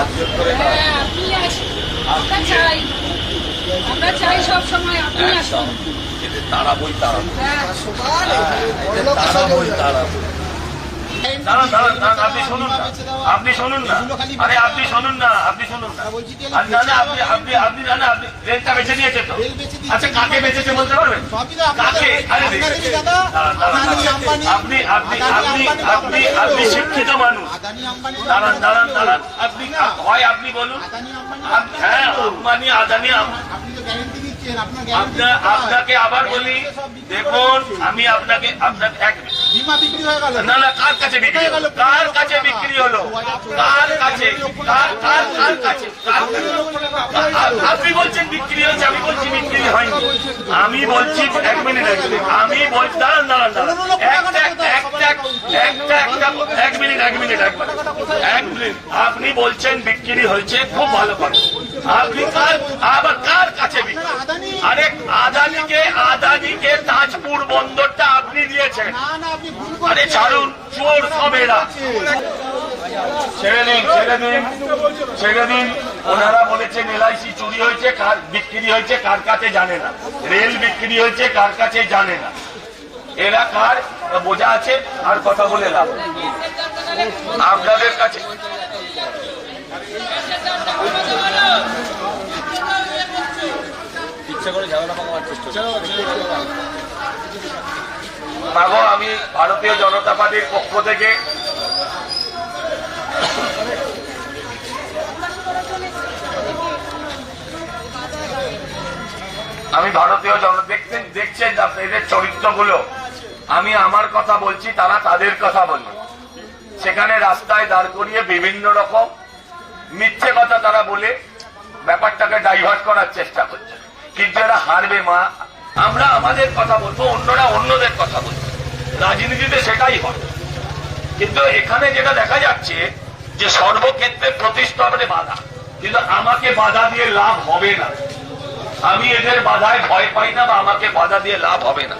আপনি আসুন। আমরা চাই। আমরা চাই সব সময় আপনি আসুন। তারা বই তারা তাড়াবো বই তারা তাড়াবো দাঁড়ান দাঁড়ান দাঁড়ান আপনি শুনুন না। আপনি শুনুন না। আরে আপনি শুনুন না আপনি শুনুন না। আর না না আপনি আপনি আপনি না না আপনি রেলটা বেছে নিয়েছে তো। আচ্ছা কাকে বেচেছে বলতে পারবেন? কাকে? আরে দাঁড়ান, দাঁড়ান, দাঁড়ান। আপনি আপনি আপনি আপনি আপনি শিক্ষিত মানুষ। দাঁড়ান দাঁড়ান দাঁড়ান। আপনি হয় আপনি বলুন। হ্যাঁ আম্বানি আদানি আপনাকে আবার বলি দেখুন আমি আপনাকে আপনাকে এক মিনিট। না? না কার কাছে বিক্রি হলো? কার কাছে বিক্রি হলো? কার কাছে? কার কার কার কাছে? আপনি বলছেন বিক্রি হয়েছে আমি বলছি বিক্রি হয়নি। আমি বলছি এক মিনিট আমি বলছি দাঁড়ান দাঁড়ান দাঁড়ান। এক মিনিট এক মিনিট এক মিনিট। আপনি বলছেন বিক্রি হয়েছে খুব ভালো কথা। আপনি কার আবার কার কাছে বিক্রি আরে আদানিকে আদানিকে তাজপুর বন্দরটা আপনি আরে ছাড়ুন চোর সবেরা। ছেড়ে দিন ছেড়ে দিন ছেড়ে দিন। ওনারা বলেছেন এলআইসি চুরি হয়েছে কার বিক্রি হয়েছে কার কাছে জানে না। রেল বিক্রি হয়েছে কার কাছে জানে না। এরা কার বোঝা আছে আর কথা বলে লাভ আপনাদের কাছে মাগো, আমি ভারতীয় জনতা পার্টির পক্ষ থেকে আমি ভারতীয় জন, দেখছেন দেখছেন এদের চরিত্রগুলো। আমি আমার কথা বলছি, তারা তাদের কথা বলবে। সেখানে রাস্তায় দাঁড় করিয়ে বিভিন্ন রকম মিথ্যে কথা তারা বলে ব্যাপারটাকে ডাইভার্ট করার চেষ্টা করছে। কিন্তু এরা হারবে, মা। আমরা আমাদের কথা বলব, অন্যরা অন্যদের কথা বলব। রাজনীতিতে সেটাই হয়। কিন্তু এখানে যেটা দেখা যাচ্ছে যে সর্বক্ষেত্রে প্রতিষ্ঠাপনে বাধা। কিন্তু আমাকে বাধা দিয়ে লাভ হবে না। আমি এদের বাধায় ভয় পাই না বা আমাকে বাধা দিয়ে লাভ হবে না।